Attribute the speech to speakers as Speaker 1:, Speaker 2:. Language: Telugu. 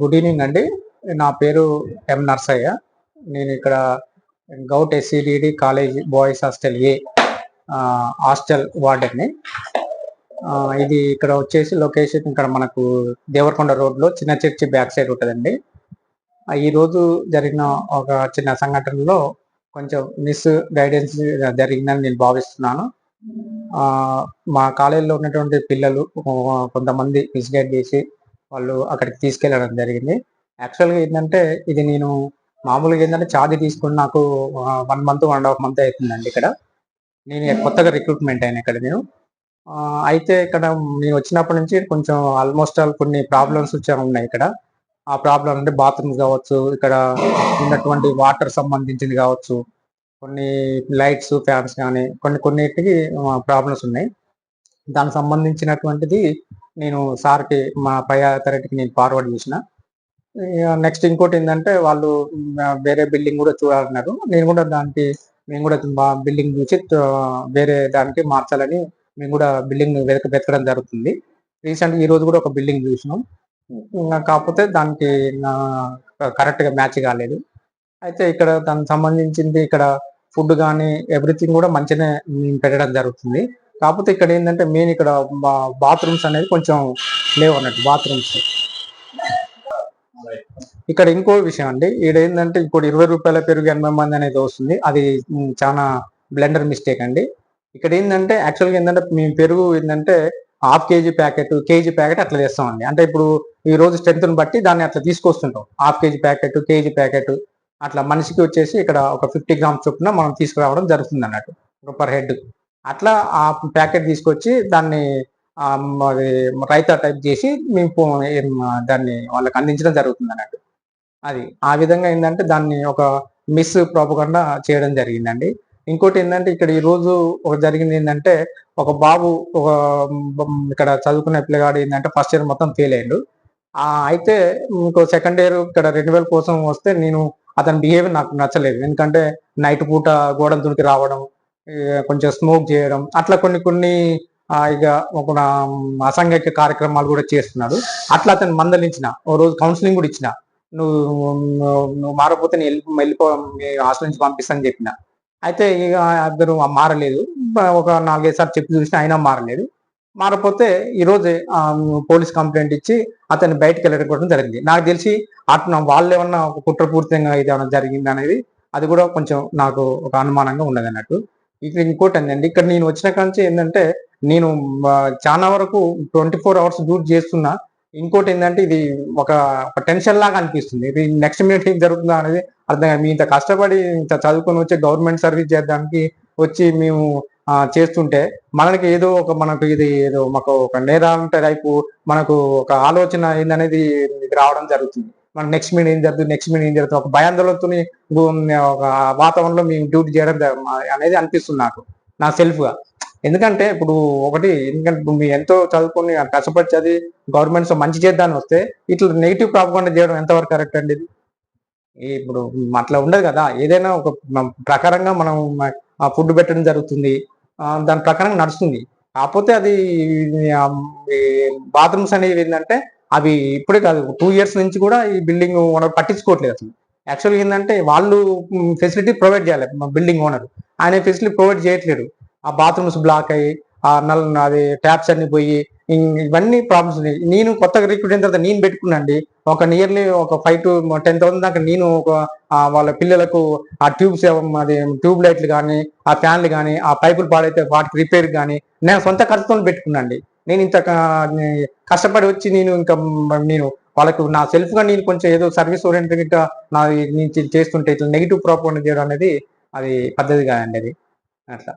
Speaker 1: గుడ్ ఈవినింగ్ అండి. నా పేరు ఎం నర్సయ్య. నేను ఇక్కడ govt SCDD college boys hostel ఏ హాస్టల్ వార్డెన్ని. ఇది ఇక్కడ వచ్చేసి లొకేషన్ ఇక్కడ మనకు దేవరకొండ రోడ్లో చిన్న చర్చి బ్యాక్ సైడ్ ఉంటుందండి. ఈరోజు జరిగిన ఒక చిన్న సంఘటనలో కొంచెం మిస్ గైడెన్స్ జరిగిందని నేను భావిస్తున్నాను. మా కాలేజీలో ఉన్నటువంటి పిల్లలు కొంతమంది మిస్గైడ్ చేసి వాళ్ళు అక్కడికి తీసుకెళ్ళడం జరిగింది. యాక్చువల్గా ఏంటంటే ఇది నేను మామూలుగా ఏంటంటే ఛార్జ్ తీసుకుని నాకు one month one and half month అవుతుందండి ఇక్కడ. నేను కొత్తగా రిక్రూట్మెంట్ అయిన ఇక్కడ నేను. అయితే ఇక్కడ నేను వచ్చినప్పటి నుంచి కొంచెం ఆల్మోస్ట్ ఆల్ కొన్ని ప్రాబ్లమ్స్ వచ్చా ఉన్నాయి ఇక్కడ. ఆ ప్రాబ్లం అంటే బాత్రూమ్స్ కావచ్చు ఇక్కడ ఉన్నటువంటి వాటర్ సంబంధించింది కావచ్చు కొన్ని లైట్స్ ఫ్యాన్స్ కానీ కొన్ని కొన్నిటికి ప్రాబ్లమ్స్ ఉన్నాయి. దానికి సంబంధించినటువంటిది నేను సార్కి మా పై అథారిటీకి నేను ఫార్వర్డ్ చేసిన. నెక్స్ట్ ఇంకోటి ఏంటంటే వాళ్ళు వేరే బిల్డింగ్ కూడా చూడాలన్నారు. నేను కూడా దానికి మేము కూడా మా బిల్డింగ్ చూసి వేరే దానికి మార్చాలని మేము కూడా బిల్డింగ్ వెతక వెతకడం జరుగుతుంది. రీసెంట్ ఈ రోజు కూడా ఒక బిల్డింగ్ చూసినాం. ఇంకా కాకపోతే దానికి కరెక్ట్గా మ్యాచ్ కాలేదు. అయితే ఇక్కడ దానికి సంబంధించింది ఇక్కడ ఫుడ్ కానీ ఎవ్రీథింగ్ కూడా మంచిగానే పెట్టడం జరుగుతుంది. కాకపోతే ఇక్కడ ఏంటంటే మెయిన్ ఇక్కడ బాత్రూమ్స్ అనేది కొంచెం లేవు అన్నట్టు బాత్రూమ్స్ ఇక్కడ ఇంకో విషయం అండి ఇక్కడ ఏంటంటే ఇప్పుడు ఇరవై రూపాయల పెరుగు ఎనభై మంది అనేది వస్తుంది అది చాలా బ్లెండర్ మిస్టేక్ అండి. ఇక్కడ ఏంటంటే యాక్చువల్గా ఏంటంటే మేము పెరుగు ఏంటంటే half KG packet KG packet అట్లా చేస్తామండి అంటే ఇప్పుడు ఈ రోజు స్ట్రెంత్ని బట్టి దాన్ని అట్లా తీసుకొస్తుంటాం. Half KG packet KG packet అట్లా మనిషికి వచ్చేసి ఇక్కడ ఒక ఫిఫ్టీ గ్రామ్స్ చొప్పున మనం తీసుకురావడం జరుగుతుంది అన్నట్టు పర్ హెడ్ అట్లా ఆ ప్యాకెట్ తీసుకొచ్చి దాన్ని ఆ, రైతా టైప్ చేసి మేము దాన్ని వాళ్ళకి అందించడం జరుగుతుంది అన్నట్టు. అది ఆ విధంగా ఏంటంటే దాన్ని ఒక మిస్ ప్రాపకుండా చేయడం జరిగిందండి. ఇంకోటి ఏంటంటే ఇక్కడ ఈ రోజు ఒక జరిగింది ఏంటంటే ఒక బాబు ఒక ఇక్కడ చదువుకునే పిల్లగాడు ఏంటంటే ఫస్ట్ ఇయర్ మొత్తం ఫెయిల్ అయ్యాడు. ఆ, అయితే ఇంకో సెకండ్ ఇయర్ ఇక్కడ రెన్యువల్ కోసం వస్తే నేను అతని బిహేవియర్ నాకు నచ్చలేదు. ఎందుకంటే నైట్ పూట గోడల దునికి రావడం కొంచెం స్మోక్ చేయడం అట్లా కొన్ని కొన్ని ఇక ఒక అసంఘిక కార్యక్రమాలు కూడా చేస్తున్నాడు. అట్లా అతను మందలించిన ఓ రోజు కౌన్సిలింగ్ కూడా ఇచ్చిన. నువ్వు నువ్వు- మారకపోతే నేను వెళ్ళి వెళ్ళిపో మీ హాస్టల్ నుంచి పంపిస్తాను చెప్పిన. అయితే ఇక ఇద్దరు మారలేదు. ఒక నాలుగైదు సార్లు చెప్పి చూసిన అయినా మారలేదు. మారపోతే ఈరోజు పోలీస్ కంప్లైంట్ ఇచ్చి అతన్ని బయటకు వెళ్ళడం జరిగింది. నాకు తెలిసి అటు వాళ్ళు ఏమన్నా ఒక ఇది ఏమైనా జరిగింది అనేది అది కూడా కొంచెం నాకు ఒక అనుమానంగా ఉన్నది అన్నట్టు ఇక్కడ ఇంకోటి అండి. ఇక్కడ నేను వచ్చిన కాంచి ఏంటంటే నేను చాలా వరకు ట్వంటీ ఫోర్ అవర్స్ డ్యూట్ చేస్తున్నా. ఇంకోటి ఏంటంటే ఇది ఒక టెన్షన్ లాగా అనిపిస్తుంది. ఇది నెక్స్ట్ మినిట్ ఏం జరుగుతుందా అనేది అర్థం కాదు. మీ ఇంత కష్టపడి ఇంత చదువుకొని వచ్చి గవర్నమెంట్ సర్వీస్ చేద్దానికి వచ్చి మేము చేస్తుంటే మనకి ఏదో ఒక మనకు ఇది ఏదో మాకు ఒక నేరం టైపు మనకు ఒక ఆలోచన ఏందనేది ఇది రావడం జరుగుతుంది. మనకు నెక్స్ట్ మినిట్ ఏం జరుగుతుంది నెక్స్ట్ మినిట్ ఏం జరుగుతుంది ఒక భయాందోళనతో ఒక వాతావరణంలో మేము డ్యూటీ చేయడం అనేది అనిపిస్తుంది నాకు నా సెల్ఫ్గా. ఎందుకంటే ఇప్పుడు ఒకటి ఎందుకంటే ఇప్పుడు ఎంతో చదువుకొని కష్టపడి చదివి గవర్నమెంట్స్ మంచి చేద్దాన్ని వస్తే ఇట్లా నెగిటివ్ ప్రాపకుండా చేయడం ఎంతవరకు కరెక్ట్ అండి ఇది? ఇప్పుడు అట్లా ఉండదు కదా ఏదైనా ఒక ప్రకారంగా మనం ఫుడ్ పెట్టడం జరుగుతుంది దాని ప్రకారం నడుస్తుంది. కాకపోతే అది బాత్రూమ్స్ అనేవి ఏంటంటే అవి ఇప్పుడే కాదు టూ ఇయర్స్ నుంచి కూడా ఈ బిల్డింగ్ ఓనర్ పట్టించుకోవట్లేదు అసలు. యాక్చువల్గా ఏంటంటే వాళ్ళు ఫెసిలిటీ ప్రొవైడ్ చేయాలి బిల్డింగ్ ఓనర్. ఆయన ఫెసిలిటీ ప్రొవైడ్ చేయట్లేదు. ఆ బాత్రూమ్స్ బ్లాక్ అయ్యి ఆ నల్ అది ట్యాప్స్ అన్ని పోయి ఇవన్నీ ప్రాబ్లమ్స్ ఉన్నాయి. నేను కొత్తగా రిక్రూట్ అయిన తర్వాత నేను పెట్టుకున్నాండి ఒక నియర్లీ ఒక ఫైవ్ టు టెన్ థౌసండ్ దాకా నేను ఒక వాళ్ళ పిల్లలకు ఆ ట్యూబ్స్ అది ట్యూబ్ లైట్లు కానీ ఆ ఫ్యాన్లు కానీ ఆ పైపులు పాడైతే వాటికి రిపేర్ కానీ నేను సొంత ఖర్చుతో పెట్టుకున్నాండి నేను ఇంత కష్టపడి వచ్చి నేను ఇంకా నేను వాళ్ళకు నా సెల్ఫ్గా నేను కొంచెం ఏదో సర్వీస్ ఓరియంటెడ్గా నా నేను చేస్తుంటే ఇట్లా నెగిటివ్ ప్రాపర్ చేయడం అనేది అది పద్ధతి కాదండి అది. అట్లా.